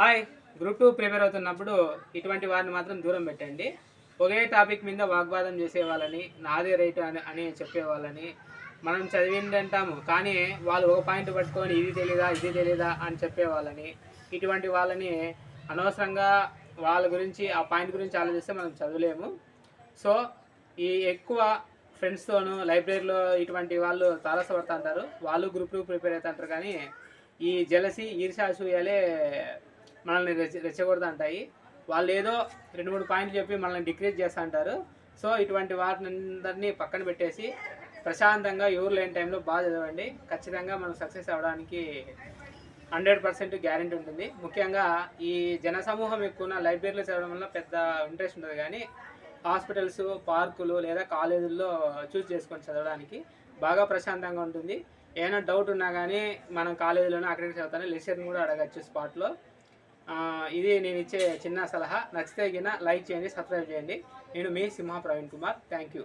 Hi. Group two prepare అవుతున్నప్పుడు ఇటువంటి వారిని మాత్రం దూరం పెట్టండి. ఒకే టాపిక్ మీద వాగ్వాదం చేసే వాళ్ళని నాదే రైట్ అని అని చెప్పే వాళ్ళని మనం చదివింది అంటాము కానీ వాళ్ళు ఒక పాయింట్ పట్టుకొని ఇది తెలీదా ఇది తెలీదా అని చెప్పే వాళ్ళని ఇటువంటి వాళ్ళని అనవసరంగా వాళ్ళ గురించి ఆ పాయింట్ గురించి ఆలోచిస్తే మనం చదవలేము. సో ఈ ఎక్కువ ఫ్రెండ్స్తోనూ లైబ్రరీలో ఇటువంటి వాళ్ళు తారసపడుతుంటారు వాళ్ళు గ్రూప్ టూ ప్రిపేర్ అవుతుంటారు కానీ ఈ జలసి ఈర్షాసూయాలే మనల్ని రెచ్చ రెచ్చగొడుతుంటాయి. వాళ్ళు ఏదో రెండు మూడు పాయింట్లు చెప్పి మనల్ని డిక్రీజ్ చేస్తూ అంటారు సో ఇటువంటి వాటిని అందరినీ పక్కన పెట్టేసి ప్రశాంతంగా ఎవరు లేని టైంలో బాగా చదవండి. ఖచ్చితంగా మనం సక్సెస్ అవ్వడానికి హండ్రెడ్ పర్సెంట్ గ్యారెంటీ ఉంటుంది. ముఖ్యంగా ఈ జనసమూహం ఎక్కువ ఉన్న లైబ్రరీలో చదవడం వల్ల పెద్ద ఇంట్రెస్ట్ ఉంటుంది కానీ హాస్పిటల్స్ పార్కులు లేదా కాలేజీల్లో చూస్ చేసుకొని చదవడానికి బాగా ప్రశాంతంగా ఉంటుంది. ఏమైనా డౌట్ ఉన్నా కానీ మనం కాలేజీలోనే అక్కడికి చదువుతాను లెక్చర్ని కూడా అడగచ్చు స్పాట్లో. ఇది నేను ఇచ్చే చిన్న సలహా. నచ్చితే గిన లైక్ చేయండి సబ్స్క్రైబ్ చేయండి. నేను మీ సింహ ప్రవీణ్ కుమార్. Thank you